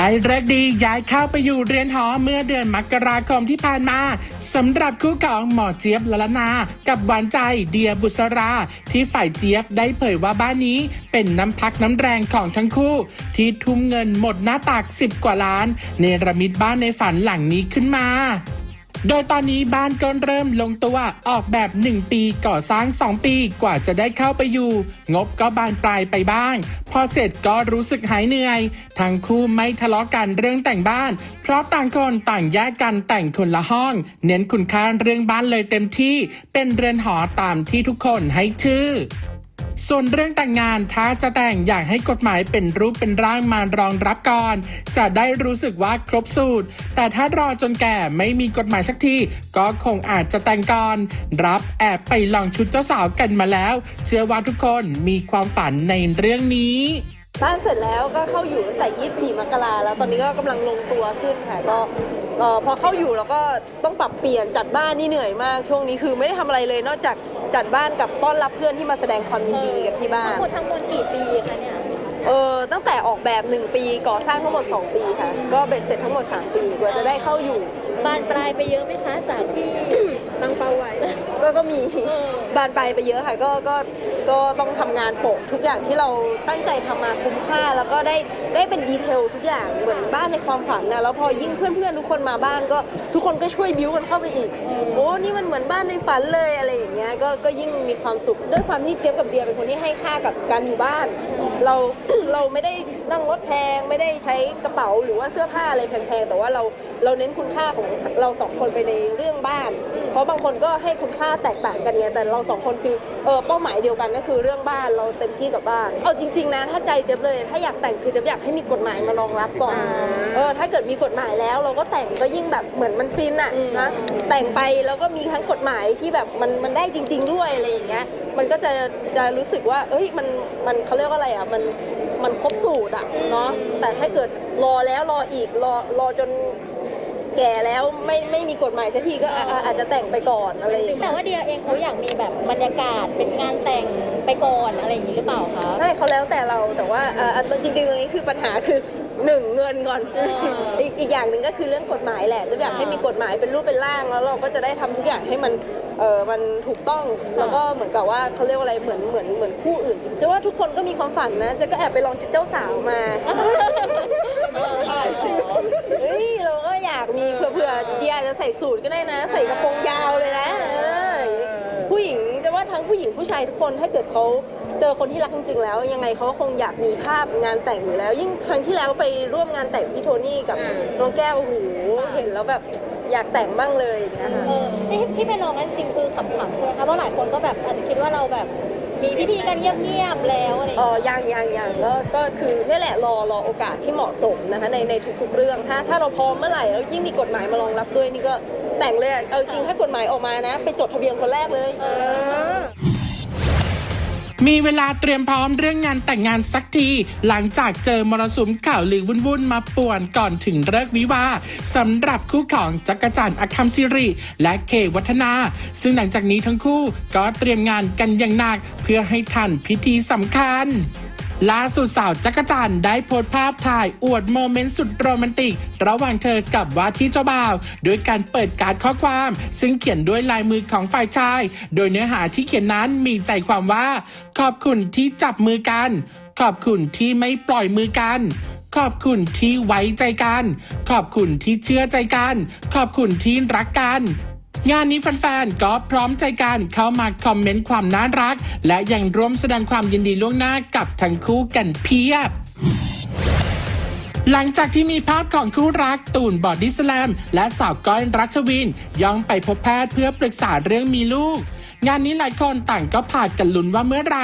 ได้เลิกดีย้ายเข้าไปอยู่เรียนหอเมื่อเดือนมกราคมที่ผ่านมาสำหรับคู่ของหมอเจี๊ยบละละนา กับหวานใจเดียบุษรา ที่ฝ่ายเจี๊ยบได้เผยว่าบ้านนี้เป็นน้ำพักน้ำแรงของทั้งคู่ ที่ทุ่มเงินหมดหน้าตัก 10 กว่าล้าน เนรมิตบ้านในฝันหลังนี้ขึ้นมา โดยตอนนี้บ้านก็เริ่มลงตัวออกแบบ 1 ปีก่อสร้าง 2 ปีกว่าจะได้เข้าไปอยู่ งบก็บานปลายไปบ้าง พอเสร็จก็รู้สึกหายเหนื่อย ทั้งคู่ไม่ทะเลาะกันเรื่องแต่งบ้าน เพราะต่างคนต่างแยกกันแต่งคนละห้อง เน้นคุณค่าเรื่องบ้านเลยเต็มที่เป็นเรือนหอตามที่ทุกคนให้ชื่อ ส่วนเรื่องแต่งงานถ้าจะแต่งอยากให้กฎหมายเป็นรูปเป็นร่างมารองรับก่อน จะได้รู้สึกว่าครบสูตร แต่ถ้ารอจนแก่ไม่มีกฎหมายสักทีก็คงอาจจะแต่งก่อน รับแอบไปลองชุดเจ้าสาวกันมาแล้ว เชื่อว่าทุกคนมีความฝันในเรื่องนี้บ้านเสร็จแล้วก็เข้าอยู่ตั้งแต่ 24 มกราแล้วตอนนี้ก็กำลังลงตัวขึ้นค่ะก็ เอ่อพอเข้าอยู่แล้วก็ต้องปรับเปลี่ยนจัดบ้านนี่เหนื่อยมาก ช่วงนี้คือไม่ได้ทำอะไรเลย นอกจากจัดบ้านกับต้อนรับเพื่อนที่มาแสดงความยินดีกับที่บ้านทั้งหมดทั้งมวลกี่ปีคะเนี่ย เออตั้งแต่ออกแบบ 1 ปีก่อสร้างทั้งหมด 2 ปีค่ะ ก็เบ็ดเสร็จทั้งหมด 3 ปีกว่าจะได้เข้าอยู่ บานปลายไปเยอะไหมคะจากที่ตั้งเป้าไว้ ก็ก็มีบานปลายไปเยอะค่ะก็ก็ก็ต้องทำงานโปะทุกอย่างที่เราตั้งใจทำมาคุ้มค่า แล้วก็ได้ได้เป็นดีเทลทุกอย่างเหมือนบ้านในความฝันนะแล้วพอยิ่งเพื่อนๆทุกคนมาบ้านก็ทุกคนก็ช่วยบิวกันเข้าไปอีก โอ้นี่มันเหมือนบ้านในฝันเลยอะไรอย่างเงี้ยก็ก็ยิ่งมีความสุขด้วยความที่เจี๊ยบกับเดียเป็นคนที่ให้ค่ากับการอยู่บ้าน เรา เราไม่ได้นั่งรถแพงไม่ได้ใช้กระเป๋าหรือว่าเสื้อผ้าอะไรแพงๆแต่ว่าเราเราเน้นคุณค่าของเราสองคนไปในเรื่องบ้าน เพราะบางคนก็ให้คุณค่าแตกต่างกันไงแต่เราสองคนคือเออเป้าหมายเดียวกันก็คือเรื่องบ้านเราเต็มที่กับบ้านเอาจริง ๆนะถ้าใจเจ็บเลย ถ้าอยากแต่งคือเจะอยากให้มีกฎหมายมารองรับก่อนเออถ้าเกิดมีกฎหมายแล้ว เราก็แต่งก็ยิ่งแบบเหมือนมันฟินอะนะแต่งไปแล้วก็มีทั้งกฎหมายที่แบบมันมันได้จริง ๆ ด้วยอะไรอย่างเงี้ย มันก็จะจะรู้สึกว่า เอ้ยมันมันเขาเรียกว่าอะไรอะมันมันครบสูตรอะเนาะแต่ถ้าเกิดรอแล้วรออีกรอรอจนแก่แล้วไม่ไม่มีกฎหมายสักทีก็อะอะอาจจะแต่งไปก่อนอะไรอย่างเงี้ยแต่ว่าเดียเองเขาอยากมีแบบบรรยากาศเป็นงานแต่งไปก่อนอะไรอย่างนี้หรือเปล่าคะใช่เขาแล้วแต่เราแต่ว่าอะอะจริงๆตรงนี้คือปัญหาคือ หนึ่งเงินก่อนอ่าอีกอีกอย่างหนึ่งก็คือเรื่องกฎหมายแหละจะอยากให้มีกฎหมายเป็นรูปเป็นร่างแล้วเราก็จะได้ทำทุกอย่างให้มันเออมันถูกต้องแล้วก็เหมือนกับว่าเขาเรียกว่าอะไรเหมือนเหมือนเหมือนคู่อื่นจริงจะว่าทุกคนก็มีความฝันนะจะก็แอบไปลองชุดเจ้าสาวมาเฮ้ยเราก็อยากมีเผื่อๆเดียอาจจะใส่สูทก็ได้นะ ใส่กระโปรงยาวเลยนะ ทั้งผู้หญิงผู้ชายทุกคน ถ้าเกิดเขาเจอคนที่รักจริงๆแล้ว ยังไงเขาก็คงอยากมีภาพงานแต่งอยู่แล้ว ยิ่งครั้งที่แล้วไปร่วมงานแต่งพี่โทนี่กับน้องแก้วโอ้โหเห็นแล้วแบบอยากแต่งบ้างเลยอย่างเงี้ยค่ะ เออที่ที่ไปลองนั้นจริงๆคือขำๆใช่ไหมคะเพราะหลายคนก็แบบอาจจะคิดว่าเราแบบ มีพิธีกันเงียบๆแล้วอะไรอย่างอ๋อเงี้ยยังยังยังก็ก็คือนี่แหละรอรอโอกาสที่เหมาะสมนะคะในในทุกๆเรื่อง ถ้าถ้าเราพร้อมเมื่อไหร่แล้วยิ่งมีกฎหมายมารองรับด้วยนี่ก็แต่งเลยอะเอาจริงถ้ากฎหมายออกมานะ ไปจดทะเบียนคนแรกเลย มีเวลาเตรียมพร้อมเรื่องงานแต่งงานสักที หลังจากเจอมรสุมข่าวลือวุ่นๆมาป่วนก่อนถึงเลิกวิวาสำหรับคู่ของจักรจันทร์อคัมซิริและเควัฒนา ซึ่งหลังจากนี้ทั้งคู่ก็เตรียมงานกันอย่างหนักเพื่อให้ทันพิธีสำคัญ ล่าสุดสาวจักรจันได้โพสต์ภาพถ่ายอวดโมเมนต์สุดโรแมนติก ระหว่างเธอกับว่าที่เจ้าบ่าวโดยการเปิดการ์ดข้อความ ซึ่งเขียนด้วยลายมือของฝ่ายชาย โดยเนื้อหาที่เขียนนั้นมีใจความว่า ขอบคุณที่จับมือกัน ขอบคุณที่ไม่ปล่อยมือกันขอบคุณที่ไว้ใจกัน ขอบคุณที่เชื่อใจกัน ขอบคุณที่รักกัน งานนี้แฟนๆก็พร้อมใจกันเข้ามาคอมเมนต์ความน่ารัก และยังร่วมแสดงความยินดีล่วงหน้ากับทั้งคู่กันเพียบหลังจากที่มีภาพของคู่รักตูนบอดี้สแลม และสาวก้อยรัชวินย่องไปพบแพทย์เพื่อปรึกษาเรื่องมีลูก งานนี้หลายคนต่างก็พากันลุ้นว่าเมื่อไหร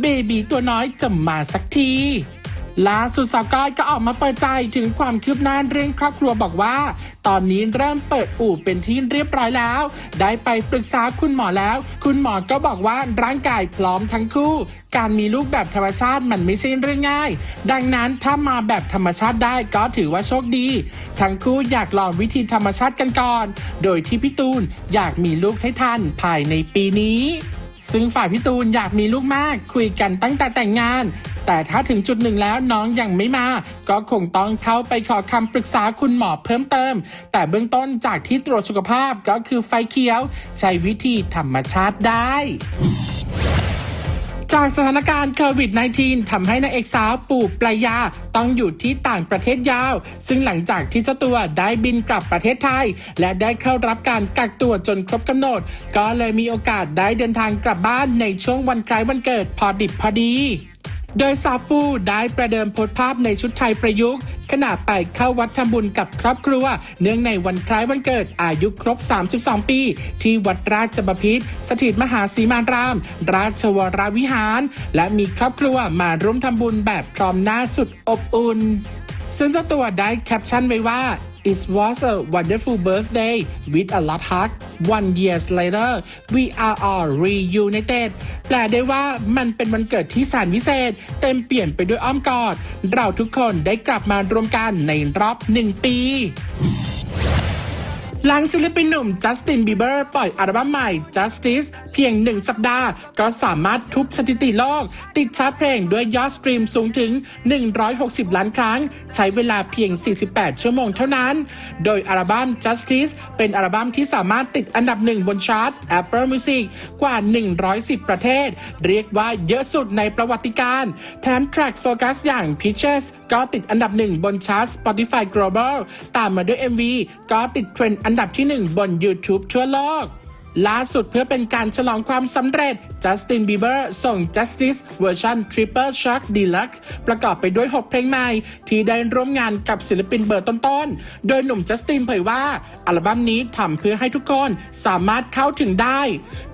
เบบีตัวน้อยจะมาสักที ล่าสุดสาวก้อยก็ออกมาเปิดใจถึงความคืบหน้าเรื่องครอบครัวบอกว่า ตอนนี้เริ่มเปิดอู่เป็นที่เรียบร้อยแล้ว ได้ไปปรึกษาคุณหมอแล้ว คุณหมอก็บอกว่าร่างกายพร้อมทั้งคู่ การมีลูกแบบธรรมชาติมันไม่ใช่เรื่องง่าย ดังนั้นถ้ามาแบบธรรมชาติได้ก็ถือว่าโชคดี ทั้งคู่อยากลองวิธีธรรมชาติกันก่อน โดยที่พี่ตูนอยากมีลูกให้ทันภายในปีนี้ ซึ่งฝ่ายพี่ตูนอยากมีลูกมากคุยกันตั้งแต่แต่งงาน แต่ถ้าถึงจุดหนึ่งแล้วน้องยังไม่มา ก็คงต้องเข้าไปขอคำปรึกษาคุณหมอเพิ่มเติม แต่เบื้องต้นจากที่ตรวจสุขภาพก็คือไฟเขียว ใช้วิธีธรรมชาติได้ จากสถานการณ์โควิด -19 ทำให้นางเอกสาวปู่ปลายาต้องอยู่ที่ต่างประเทศยาว ซึ่งหลังจากที่เจ้าตัวได้บินกลับประเทศไทย และได้เข้ารับการกักตัวจนครบกำหนด ก็เลยมีโอกาสได้เดินทางกลับบ้านในช่วงวันคล้ายวันเกิดพอดิบพอดี โดยสาวปูได้ประเดิมโพสภาพในชุดไทยประยุกต์ ขณะไปเข้าวัดทำบุญกับครอบครัว เนื่องในวันคล้ายวันเกิดอายุครบ 32 ปี ที่วัดราชบพิตรสถิตมหาสีมาราม ราชวรวิหาร และมีครอบครัวมาร่วมทำบุญแบบพร้อมหน้าสุดอบอุ่นซึ่งเจ้าตัวได้แคปชั่นไว้ว่า It was a wonderful birthday with a lot hug one years later we are all reunited แปลได้ว่ามันเป็นวันเกิดที่แสนวิเศษ เต็มเปลี่ยนไปด้วยอ้อมกอด เราทุกคนได้กลับมารวมกันในรอบหนึ่งปี หลังศิลปินหนุ่มจัสตินบีเบอร์ปล่อยอัลบั้มใหม่ Justice เพียงหนึ่งสัปดาห์ ก็สามารถทุบสถิติโลก ติดชาร์ตเพลงด้วยยอดสตรีมสูงถึง 160 ล้านครั้ง ใช้เวลาเพียง 48 ชั่วโมงเท่านั้น โดยอัลบั้ม Justice เป็นอัลบั้มที่สามารถติดอันดับหนึ่งบนชาร์ต Apple Music กว่า 110 ประเทศ เรียกว่าเยอะสุดในประวัติการ แถม Track Focus อย่าง Peaches ก็ติดอันดับหนึ่งบนชาร์ต Spotify Global ตามมาด้วย MV ก็ติดเทรนด์อันันดับที่ 1 บน YouTube ทั่วโลก ล่าสุดเพื่อเป็นการฉลองความสำเร็จจัสตินบีเบอร์ส่ง Justice เวอร์ชัน Triple Shock Deluxe ประกอบไปด้วย 6 เพลงใหม่ ที่ได้ร่วมงานกับศิลปินเบอร์ต้นๆ โดยหนุ่มจัสตินเผยว่า อัลบั้มนี้ทำเพื่อให้ทุกคนสามารถเข้าถึงได้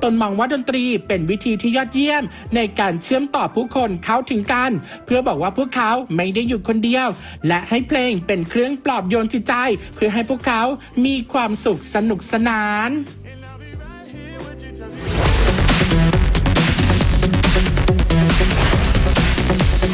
ตนมองว่าดนตรีเป็นวิธีที่ยอดเยี่ยม ในการเชื่อมต่อผู้คนเข้าถึงกัน เพื่อบอกว่าพวกเขาไม่ได้อยู่คนเดียว และให้เพลงเป็นเครื่องปลอบโยนจิตใจ เพื่อให้พวกเขามีความสุขสนุกสนาน